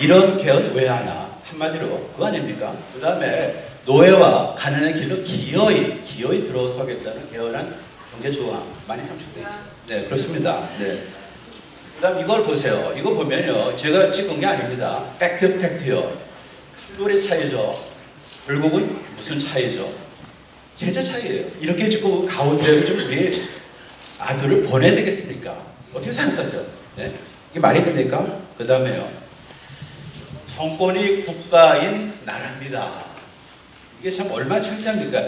이런 개헌 왜 하나 한마디로 그거 아닙니까? 그 다음에 노예와 가난의 길로 기어이 기어이 들어서겠다는 개헌한 경제 조항 많이 함축되어 있죠. 네 그렇습니다. 네. 그다음 이걸 보세요. 이거 보면요. 제가 찍은 게 아닙니다. 팩트 팩트요. 칼로리 차이죠. 결국은 무슨 차이죠? 체제 차이예요. 이렇게 찍고 가운데로 좀 우리 아들을 보내야 되겠습니까? 어떻게 생각하세요? 네? 이게 말이 됩니까? 그 다음에요. 정권이 국가인 나라입니다. 이게 참 얼마나 창피합니까?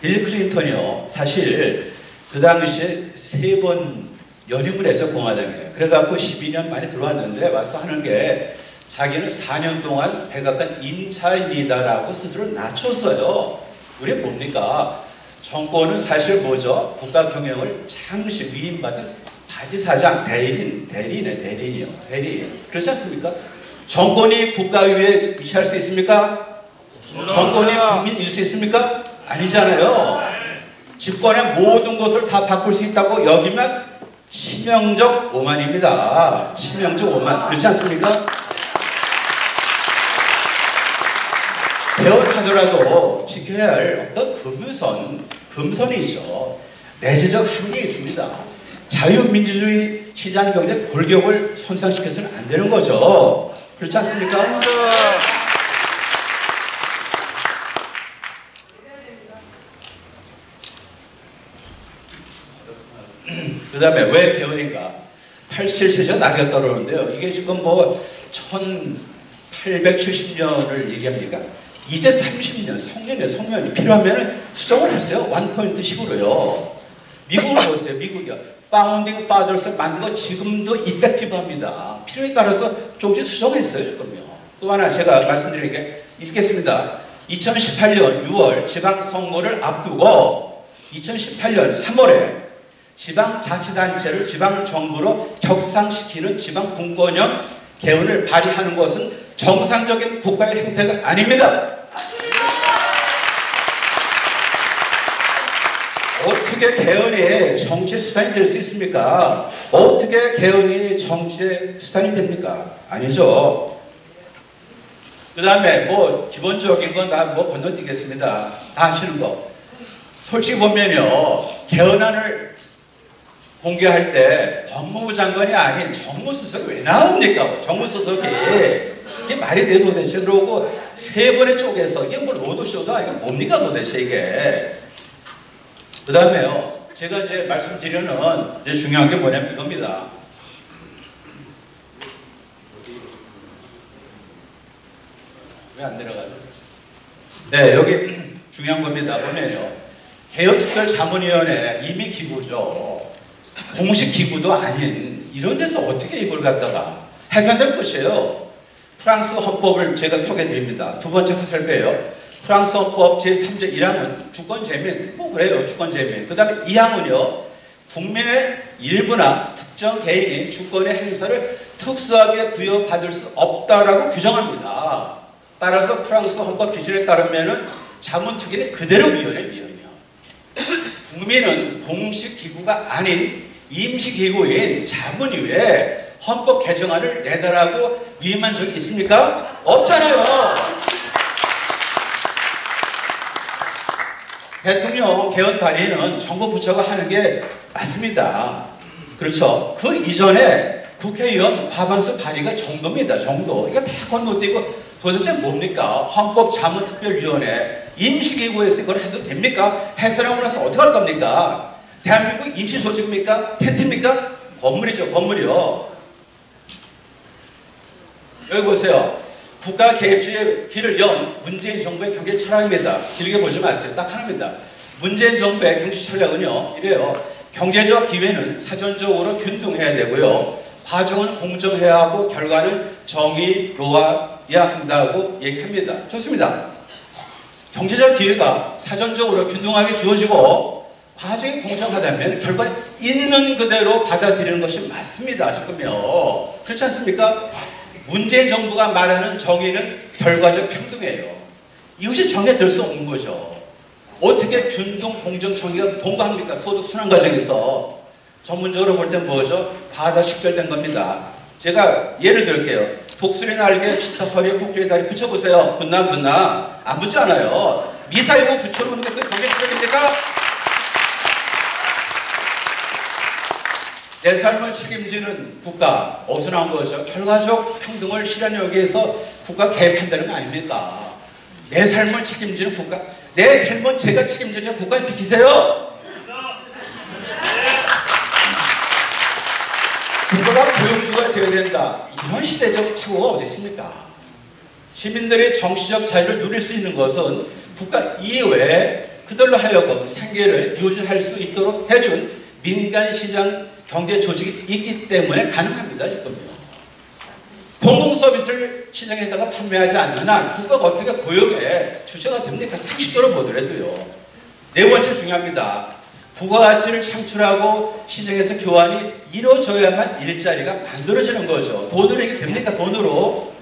빌 클린턴이요. 사실 그 당시에 세 번 연임을 해서 공화당에. 그래갖고 12년 만에 들어왔는데 와서 하는 게 자기는 4년 동안 백악관 임차인이다라고 스스로 낮췄어요. 우리 뭡니까? 정권은 사실 뭐죠? 국가 경영을 잠시 위임받은 바지사장 대리인, 대리인의 대리인이요. 대리인. 그렇지 않습니까? 정권이 국가 위에 위치할 수 있습니까? 정권이 국민일 수 있습니까? 아니잖아요. 집권의 모든 것을 다 바꿀 수 있다고 여기면 치명적 오만입니다. 치명적 오만. 그렇지 않습니까? 개헌하더라도 지켜야 할 어떤 금선, 금선이죠. 내재적 한계 있습니다. 자유민주주의 시장경제 골격을 손상시켜서는 안 되는 거죠. 그렇지 않습니까? 그 다음에 왜 개헌인가? 87세죠. 낙이 떨어오는데요. 이게 지금 뭐 1870년을 얘기합니까? 이제 30년, 성년이에요, 성년이. 필요하면 수정을 하세요. 원포인트 식으로요. 미국을 보세요, 미국이요. 파운딩 파더스 만든 거 지금도 이펙티브합니다. 필요에 따라서 조금씩 수정했어요, 지금요. 또 하나 제가 말씀드리는 게 읽겠습니다. 2018년 6월 지방 선거를 앞두고 2018년 3월에 지방자치단체를 지방정부로 격상시키는 지방분권형 개헌을 발의하는 것은 정상적인 국가의 행태가 아닙니다. 어떻게 개헌이 정치 수단이 될 수 있습니까? 어떻게 개헌이 정치 수단이 됩니까? 아니죠. 그 다음에 뭐 기본적인 건 다 뭐 건너뛰겠습니다. 다 아시는 거. 솔직히 보면요. 개헌안을 공개할 때 법무부 장관이 아닌 정무수석이 왜 나옵니까? 정무수석이 이게 말이 돼 도대체 그러고 세 번에 쪼개서 이게 뭐 로드쇼다 이게 뭡니까 도대체 이게 그 다음에요 제가 이제 말씀드리는 이제 중요한 게 뭐냐면 이겁니다 왜 안 내려가죠? 네 여기 중요한 겁니다 보면요 개혁특별자문위원회 이미 기구죠 공식 기구도 아닌 이런 데서 어떻게 이걸 갖다가 해산될 것이에요. 프랑스 헌법을 제가 소개해 드립니다. 두 번째 화살표예요. 프랑스 헌법 제3조 1항은 주권 제민, 뭐 그래요. 주권 제민. 그 다음에 2항은요. 국민의 일부나 특정 개인이 주권의 행사를 특수하게 부여받을 수 없다라고 규정합니다. 따라서 프랑스 헌법 기준에 따르면은 자문특위는 그대로 위원회 위원이요. 국민은 공식 기구가 아닌 임시기구인 자문위에 헌법 개정안을 내달라고 위임한 적이 있습니까? 없잖아요. 대통령 개헌 발의는 정부 부처가 하는 게 맞습니다. 그렇죠. 그 이전에 국회의원 과반수 발의가 정도입니다. 정도. 이거 다 건너뛰고 도대체 뭡니까? 헌법 자문특별위원회 임시기구에서 이걸 해도 됩니까? 해산하고 나서 어떻게 할 겁니까? 대한민국 임시소집입니까? 텐트입니까? 건물이죠, 건물이요. 여기 보세요. 국가 개입주의 길을 연 문재인 정부의 경제 철학입니다. 길게 보지 마세요. 딱 하나입니다. 문재인 정부의 경제 철학은요, 이래요. 경제적 기회는 사전적으로 균등해야 되고요. 과정은 공정해야 하고 결과는 정의로워야 한다고 얘기합니다. 좋습니다. 경제적 기회가 사전적으로 균등하게 주어지고 과정이 공정하다면 결과 있는 그대로 받아들이는 것이 맞습니다. 지금요. 그렇지 않습니까? 문재인 정부가 말하는 정의는 결과적 평등이에요. 이것이 정해질 수 없는 거죠. 어떻게 균등 공정청기가 동거합니까? 소득 순환 과정에서 전문적으로 볼때 뭐죠? 바다 식별된 겁니다. 제가 예를 들게요. 독수리 날개, 치타 허리에 코끼리 다리 붙여보세요. 붙나 붙나? 안 붙잖아요. 미사일고 붙여놓는 게 그게 경제 실력입니까? 내 삶을 책임지는 국가 어디서 나온 거죠? 결과적 평등을 실현하기 위해서 국가 개입한다는 거 아닙니까? 내 삶을 책임지는 국가 내 삶은 제가 책임지냐 국가에 비키세요 국가가 고용주가 되어야 된다 이런 시대적 착오가 어디 있습니까? 시민들의 정치적 자유를 누릴 수 있는 것은 국가 이외에 그들로 하여금 생계를 유지할 수 있도록 해준 민간 시장 경제 조직이 있기 때문에 가능합니다, 지금요. 공공 서비스를 시장에다가 판매하지 않는 한 국가가 어떻게 고용의 주체가 됩니까? 상식적으로 보더라도요. 네 번째 중요합니다. 부가가치를 창출하고 시장에서 교환이 이루어져야만 일자리가 만들어지는 거죠. 돈으로 이게 됩니까? 돈으로.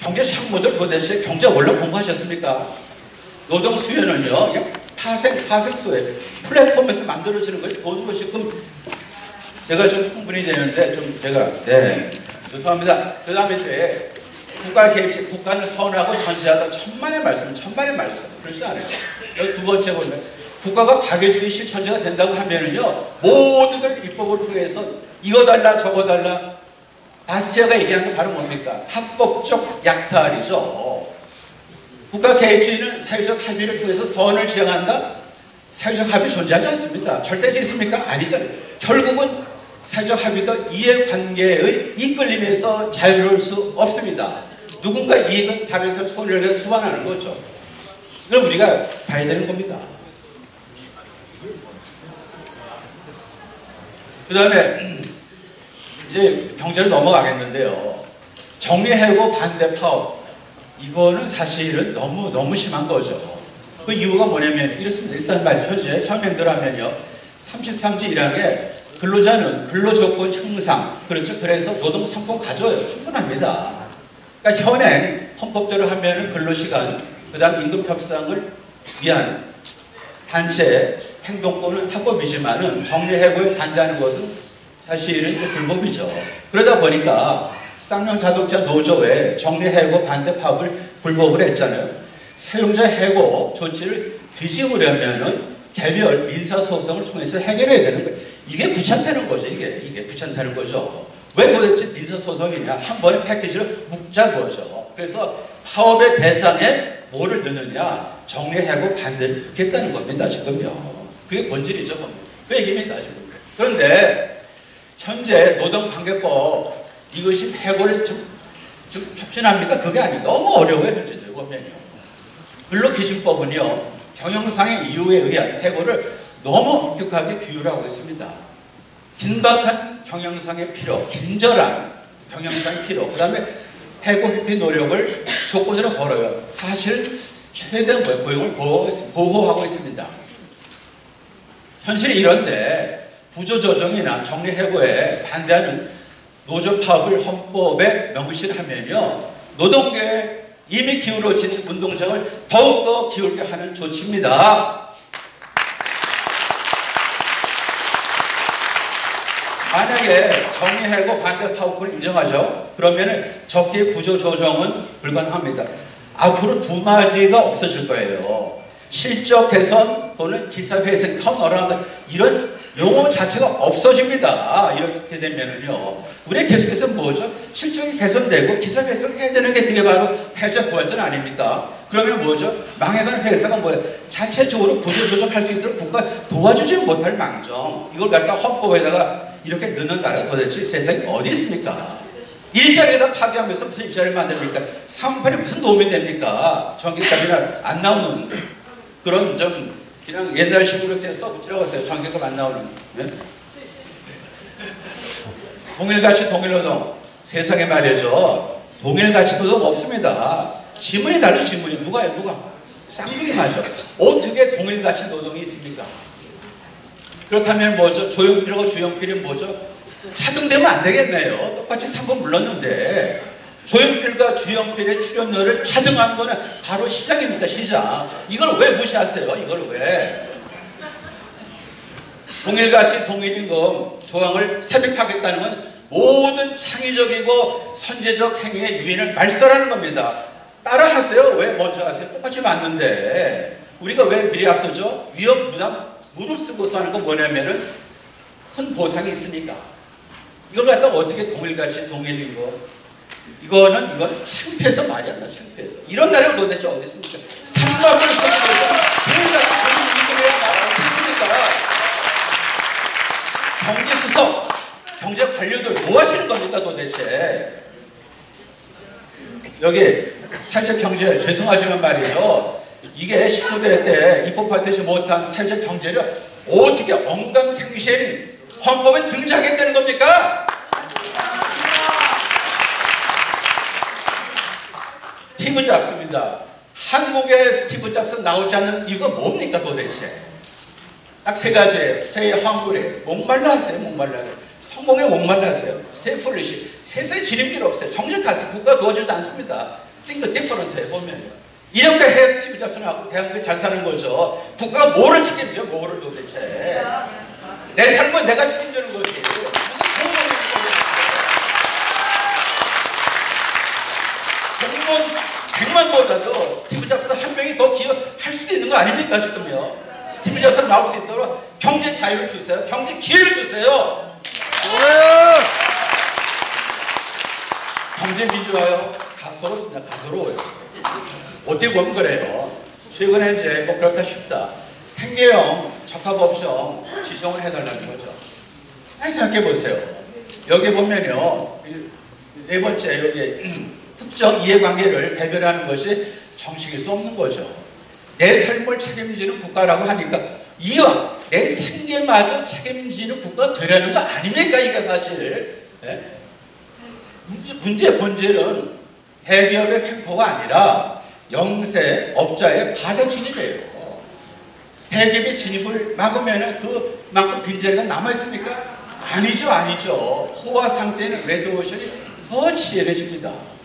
경제 상무들 도대체 경제 원론 공부하셨습니까? 노동 수요는요, 파생, 파생 수요 플랫폼에서 만들어지는 것이 돈으로 지금 제가 좀 흥분이 되는데 좀 제가 네 죄송합니다. 그 다음에 이제 국가 개입체 국가를 선하고 전제하다 천만의 말씀, 천만의 말씀 그렇지 않아요. 여기 두 번째 보면 국가가 박애주의 실천제가 된다고 하면은요 모두들 입법을 통해서 이거 달라 저거 달라 바스티아가 얘기하는 게 바로 뭡니까? 합법적 약탈이죠. 국가 개입주의는 사회적 합의를 통해서 선을 지향한다? 사회적 합의 존재하지 않습니다. 절대지 있습니까? 아니잖아요. 결국은 사회적 합의도 이해관계의 이끌림에서 자유로울 수 없습니다. 누군가 이익은 다른 손해를 수반하는 거죠. 이걸 우리가 봐야 되는 겁니다. 그 다음에 이제 경제를 넘어가겠는데요. 정리해고 반대 파업 이거는 사실은 너무 너무 심한 거죠. 그 이유가 뭐냐면 이렇습니다. 일단 말 현재 처음행들 하면요. 33조 1항에 근로자는 근로조건 향상 그렇죠. 그래서 노동 상품 가져요. 충분합니다. 그러니까 현행 헌법대로 하면은 근로시간 그다음 임금 협상을 위한 단체 행동권은 합법이지만은 정리 해고에 반대하는 것은 사실은 불법이죠. 그러다 보니까 쌍용 자동차 노조에 정리 해고 반대 파업을 불법을 했잖아요. 사용자 해고 조치를 뒤집으려면은 개별 민사 소송을 통해서 해결해야 되는 거예요. 이게 귀찮다는 거죠. 이게 이게 귀찮다는 거죠. 왜 도대체 민사 소송이냐? 한 번에 패키지를 묶자 거죠. 그래서 파업의 대상에 뭐를 넣느냐? 정리 해고 반대를 두겠다는 겁니다. 지금요. 그게 본질이죠. 그 얘기입니다. 지금. 그런데 현재 노동관계법 이것이 해고를 좀, 좀 촉진합니까? 그게 아니에요. 너무 어려워요. 현재적으로 보면요. 근로기준법은요. 경영상의 이유에 의한 해고를 너무 엄격하게 규율하고 있습니다. 긴박한 경영상의 필요, 긴절한 경영상의 필요, 그 다음에 해고 회피 노력을 조건으로 걸어요. 사실 최대한 고용을 보호하고 있습니다. 현실이 이런데 부조조정이나 정리해고에 반대하는 노조 파업을 헌법에 명시하면요. 노동계에 이미 기울어진 운동장을 더욱더 기울게 하는 조치입니다. 만약에 정리해고 반대 파업을 인정하죠. 그러면 적기 구조 조정은 불가능합니다. 앞으로 두 마디가 없어질 거예요. 실적 개선 또는 기사 회생 턴어라운드 이런 용어 자체가 없어집니다. 이렇게 되면은요. 우리 계속해서 뭐죠? 실적이 개선되고 기사 개선해야 되는 게 그게 바로 회사 부활전 아닙니까? 그러면 뭐죠? 망해가는 회사가 뭐예요? 자체적으로 구조조정할 수 있도록 국가 도와주지 못할 망정. 이걸 갖다 헌법에다가 이렇게 넣는 나라가 도대체 세상에 어디 있습니까? 일자리에다 파괴하면서 무슨 일자리를 만듭니까? 상판이 무슨 도움이 됩니까? 전기값이나 안 나오는 그런 좀 그냥 옛날 식으로 이렇게 써붙이라고 했어요. 전기값 안 나오는. 네? 동일가치 동일노동 세상에 말이죠. 동일가치 노동 없습니다. 지문이 달라 지문이 누가요 누가? 쌍둥이 맞아. 어떻게 동일가치 노동이 있습니까? 그렇다면 뭐죠? 조용필하고 주영필이 뭐죠? 차등되면 안 되겠네요. 똑같이 3번 물렀는데 조용필과 주영필의 출연료를 차등하는 거는 바로 시작입니다. 시작. 이걸 왜 무시하세요? 이걸 왜? 동일가치 동일임금 조항을 삽입하겠다는 건 모든 창의적이고 선제적 행위의 유인을 말살하는 겁니다. 따라하세요. 왜 먼저 하세요? 똑같이 맞는데 우리가 왜 미리 앞서죠? 위협 부담 무릎 쓰고서 하는 건 뭐냐면은 큰 보상이 있으니까 이걸 갖다가 어떻게 동일같이 동일임금 이거는 이건 창피해서 말이 안 나. 창피해서 이런 나라가 도대체 어디 있습니까? 삼박을 써서 동일같이 동일임금이야 말 어떻습니까? 경제수석 경제 관료들 뭐 하시는 겁니까 도대체? 여기 사회적 경제 죄송하지만 말이죠. 이게 19대 때 입법하듯이 못한 사회적 경제를 어떻게 엉강생신 헌법에 등장했다는 겁니까? 스티브 잡스입니다. 한국의 스티브 잡스 나오지 않는 이유가 뭡니까 도대체? 딱 세 가지예요. 새 황굴에 목말라 하세요. 목말라 하세요. 성공에 목말라 하세요. 새 플리시. 세상에 지름길 없어요. 가서 국가 도와주지 않습니다. think different 해 보면. 이렇게 해 스티브 잡스 나왔고 대한민국이 잘 사는 거죠. 국가가 뭐를 책임져? 뭐를 도대체? 내 삶은 내가 책임지는 거지. 무슨 공무원 100만보다도 스티브 잡스 한 명이 더 기여할 수도 있는 거 아닙니까 지금요? 스티브 잡스 나올 수 있도록 경제 자유를 주세요. 경제 기회를 주세요. 경제 민주화요. 가소롭습니다. 가소로워요. 어떻게 보면 그래요. 최근에 이제 뭐 그렇다 싶다. 생계형 적합업종 지정을 해달라는 거죠. 생각해 보세요. 여기 보면요. 네 번째 여기 특정 이해관계를 배별하는 것이 정식일 수 없는 거죠. 내 삶을 책임지는 국가라고 하니까 이와 내 생계마저 책임지는 국가가 되려는 거 아닙니까? 이게 사실. 예? 문제, 본질은 대기업의 횡포가 아니라 영세 업자의 과다 진입이에요. 대기업의 진입을 막으면 그만큼 빈자리가 남아있습니까? 아니죠, 아니죠. 호화 상태는 레드오션이 더 치열해집니다.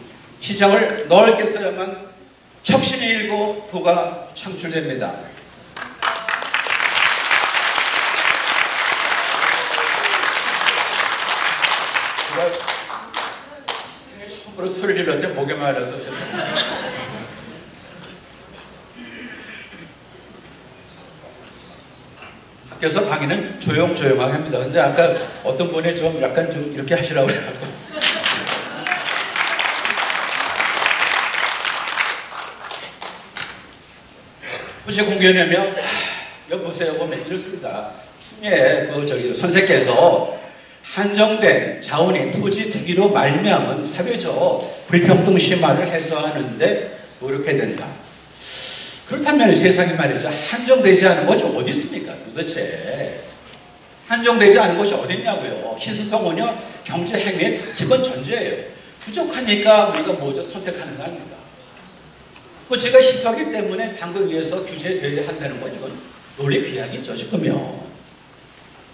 시장을 넓게 써야만 혁신이 일고 부가 창출됩니다. 처음으로 소리 질렀는데 목에 말라서. 학교에서 강의는 조용조용하게 합니다. 근데 아까 어떤 분이 좀 약간 좀 이렇게 하시라고 그래갖고 후시 공개하면 여보세요 보면 이렇습니다. 추미애 그 저기 선생께서 한정된 자원이 토지 투기로 말미암은 사회적 불평등 심화를 해소하는데 노력해야 된다. 그렇다면 세상에 말이죠. 한정되지 않은 것이 어디 있습니까? 도대체. 한정되지 않은 것이 어디 있냐고요. 희소성은요, 경제 행위의 기본 전제예요. 부족하니까 우리가 뭐죠? 선택하는 거 아닙니까? 그 제가 희소하기 때문에 당근 위에서 규제되어야 한다는 건 이건 논리 비약이죠, 지금요.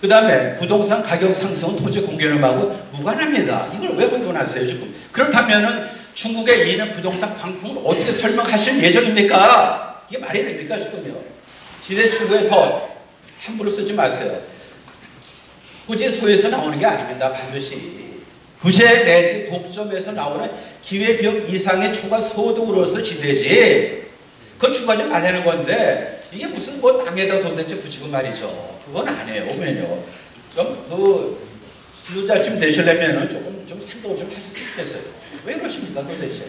그 다음에 부동산 가격 상승은 토지 공개념하고 무관합니다. 이걸 왜 혼돈하세요, 지금? 그렇다면은 중국의 이는 부동산 광풍을 어떻게 설명하실 예정입니까? 이게 말이 됩니까, 지금요? 시대 추구에 더 함부로 쓰지 마세요. 굳이 소에서 나오는 게 아닙니다, 반드시. 부재 내지 독점에서 나오는 기회비용 이상의 초과 소득으로서 지대지. 그건 추가하지 말라는 건데, 이게 무슨 뭐 땅에다 도대체 붙이고 말이죠. 그건 아니에요, 오면요. 좀 그, 지도자쯤 되시려면은 조금 좀 생각을 좀 하실 수 있겠어요. 왜 그러십니까, 도대체?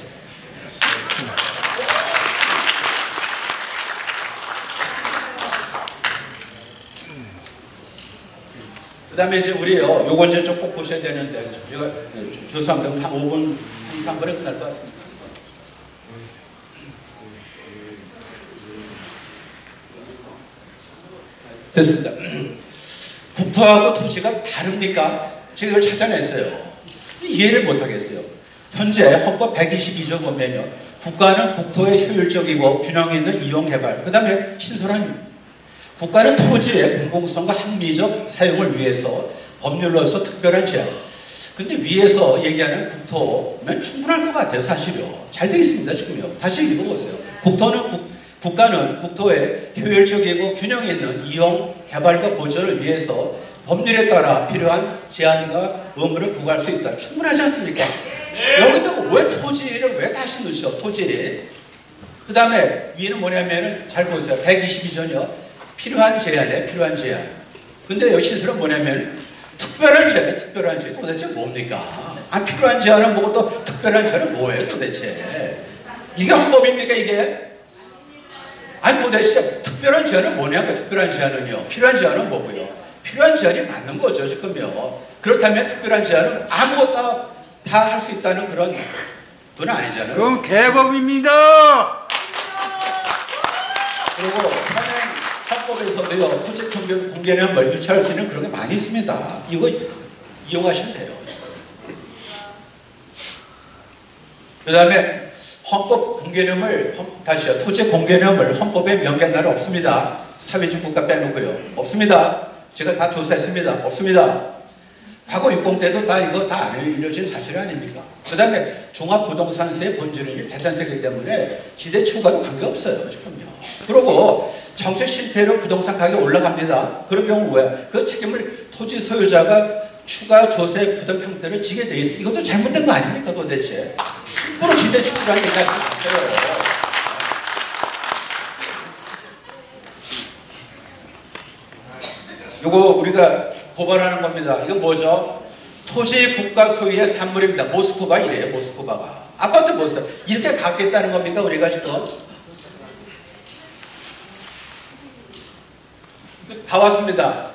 그 다음에 이제 우리요, 요거 이제 좀 꼭 보셔야 되는데, 제가 죄송합니다. 한 5분, 한 2, 3분에 끝날 것 같습니다. 됐습니다. 국토하고 토지가 다릅니까? 제가 이걸 찾아냈어요. 이해를 못하겠어요. 현재 헌법 122조 보면요. 국가는 국토의 효율적이고 균형 있는 이용 개발, 그 다음에 신선한 국가는 토지의 공공성과 합리적 사용을 위해서 법률로서 특별한 제한, 그 근데 위에서 얘기하는 국토면 충분할 것 같아요, 사실요. 잘 되어 있습니다, 지금요. 다시 읽어보세요. 국토는 국, 국가는 국토의 효율적이고 균형 있는 이용, 개발과 보존을 위해서 법률에 따라 필요한 제한과 의무를 부과할 수 있다. 충분하지 않습니까? 여기다가 왜 토지를 왜 다시 넣으셔, 토지? 그 다음에 위는 뭐냐면은 잘 보세요. 122조는요. 필요한 제한에 필요한 제한. 근데 여기 실수는 뭐냐면 특별한 제한, 특별한 제한 도대체 뭡니까? 아 필요한 제한은 뭐고 또 특별한 제한은 뭐예요 도대체? 이게 헌법입니까 이게? 아니 도대체 특별한 제한은 뭐냐고 특별한 제한은요. 필요한 제한은 뭐고요? 필요한 제한이 맞는 거죠 지금요. 그렇다면 특별한 제한은 아무것도 다 할 수 있다는 그런 건 아니잖아요. 그건 개법입니다. 그리고 현행 헌법에서도요 토지 공개, 공개는 뭘 유치할 수 있는 그런 게 많이 있습니다. 이거 이용하시면 돼요. 그 다음에 헌법 공개념을 헌- 다시요 토지 공개념을 헌법에 명기한 나라 없습니다. 사회주의 국가 빼놓고요 없습니다. 제가 다 조사했습니다. 없습니다. 과거 60 때도 다 이거 다 알려진 사실 아닙니까? 그 다음에 종합부동산세의 본질은 재산세이기 때문에 지대 추가도 관계없어요. 지금요. 그리고 정책 실패로 부동산 가격이 올라갑니다. 그런 경우 뭐야? 그 책임을 토지 소유자가 추가 조세 부담 형태를 지게 돼 있어. 이것도 잘못된 거 아닙니까 도대체? 함부로 지대 추가라는 얘기 하지 마세요. 요거 우리가 고발하는 겁니다. 이거 뭐죠? 토지 국가 소유의 산물입니다. 모스크바 이래요. 모스크바가. 아파트 보세요. 이렇게 갖겠다는 겁니까? 우리가 지금 다 왔습니다.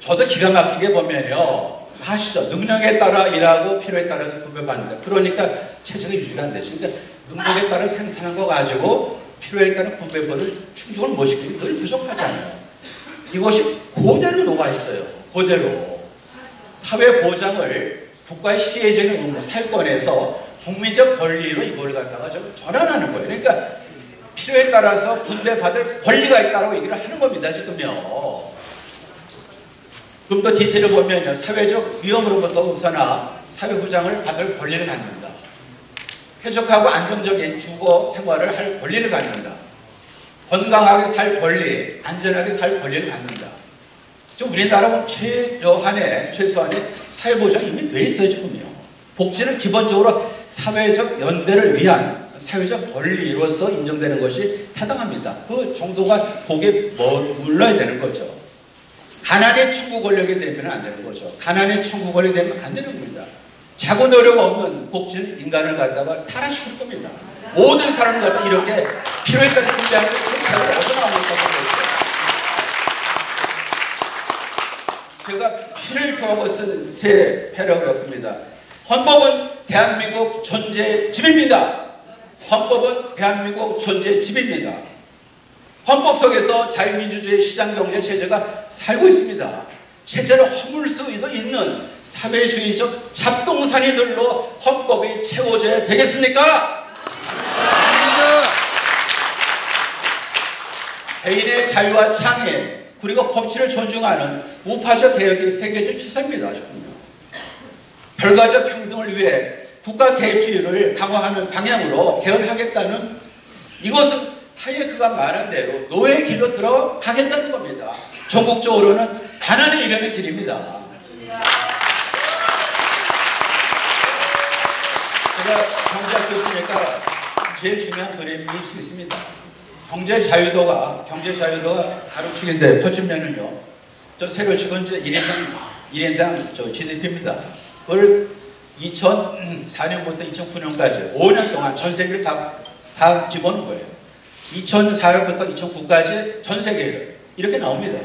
저도 기가 막히게 보면요. 아시죠? 능력에 따라 일하고 필요에 따라서 분배받는다. 그러니까 체제가 유지가 안 되죠. 그러니까 능력에 따라 생산한 거 가지고 필요에 따른 분배벌을 충족을 못 시키니 늘 부족하잖아요. 이것이 그대로 녹아 있어요. 그대로. 사회 보장을 국가의 시혜적인 의무, 살권에서 국민적 권리로 이걸 갖다가 좀 전환하는 거예요. 그러니까 필요에 따라서 분배받을 권리가 있다고 얘기를 하는 겁니다. 지금요. 좀 더 디테일을 보면요. 사회적 위험으로부터 우선화 사회 보장을 받을 권리를 갖는다. 쾌적하고 안정적인 주거 생활을 할 권리를 갖는다. 건강하게 살 권리, 안전하게 살 권리를 갖는다. 지금 우리나라는 최저한의 최소한의 사회 보장이 이미 돼 있어요 지금요. 복지는 기본적으로 사회적 연대를 위한 사회적 권리로서 인정되는 것이 타당합니다. 그 정도가 거기에 머물러야 되는 거죠. 가난의 천국 권력이 되면 안 되는 거죠. 가난의 천국 권력이 되면 안 되는 겁니다. 자고 노력 없는 복지는 인간을 갖다가 타락시킬 겁니다. 모든 사람을 갖다 이렇게 필요에 따라 준비하는 그 자를 어디서 나옵니까? 제가 피를 토하고 쓴새 패러그래프입니다. 헌법은 대한민국 존재 집입니다. 헌법은 대한민국 존재 집입니다. 헌법 속에서 자유민주주의 시장경제 체제가 살고 있습니다. 체제를 허물 수 있는 사회주의적 잡동사니들로 헌법이 채워져야 되겠습니까? 개인의 자유와 창의 그리고 법치를 존중하는 우파적 개혁의 세계적 추세입니다. 결과적 평등을 위해 국가 개입주의를 강화하는 방향으로 개혁하겠다는 이것은 하예크가 말한 대로 노예의 길로 들어가겠다는 겁니다. 전국적으로는 가난에 이르는 길입니다. 제가 경제학 교수니까 제일 중요한 그림일 수 있습니다. 경제 자유도가 경제 자유도가 가로축인데 커지면은요. 저 지금 이제 1인당 1인당 저 GDP입니다. 그걸 2004년부터 2009년까지 5년 동안 전 세계를 다, 다 집어넣은 거예요. 2004년부터 2009까지 전 세계를 이렇게 나옵니다.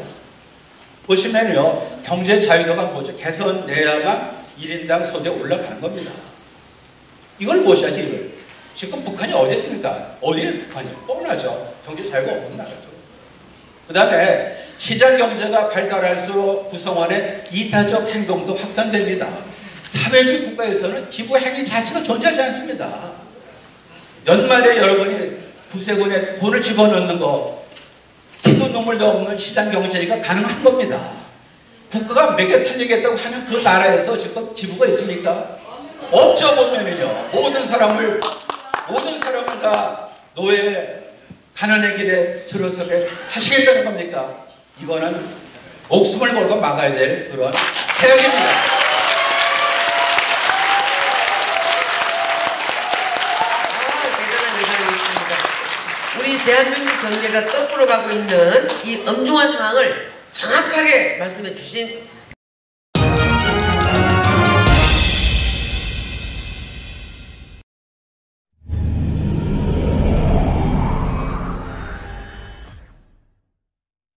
보시면요. 경제 자유도가 뭐죠? 개선돼야만 1인당 소득이 올라가는 겁니다. 이걸 보셔야지 이걸. 지금 북한이 어디 있습니까? 어디에 북한이? 뻔하죠. 경제 자유가 없는 나라죠. 그 다음에 시장 경제가 발달할수록 구성원의 이타적 행동도 확산됩니다. 사회주의 국가에서는 기부 행위 자체가 존재하지 않습니다. 연말에 여러분이 구세군에 돈을 집어넣는 거, 피도 눈물도 없는 시장 경제가 가능한 겁니다. 국가가 먹여 살리겠다고 하는 그 나라에서 지금 지부가 있습니까? 없죠 보면은요. 모든 사람을 모든 사람을 다 노예 가난의 길에 들어서게 하시겠다는 겁니까? 이거는 목숨을 걸고 막아야 될 그런 태형입니다. 아, 대단한 예상이 있습니다. 우리 대한민국 경제가 거꾸로 가고 있는 이 엄중한 상황을 정확하게 말씀해 주신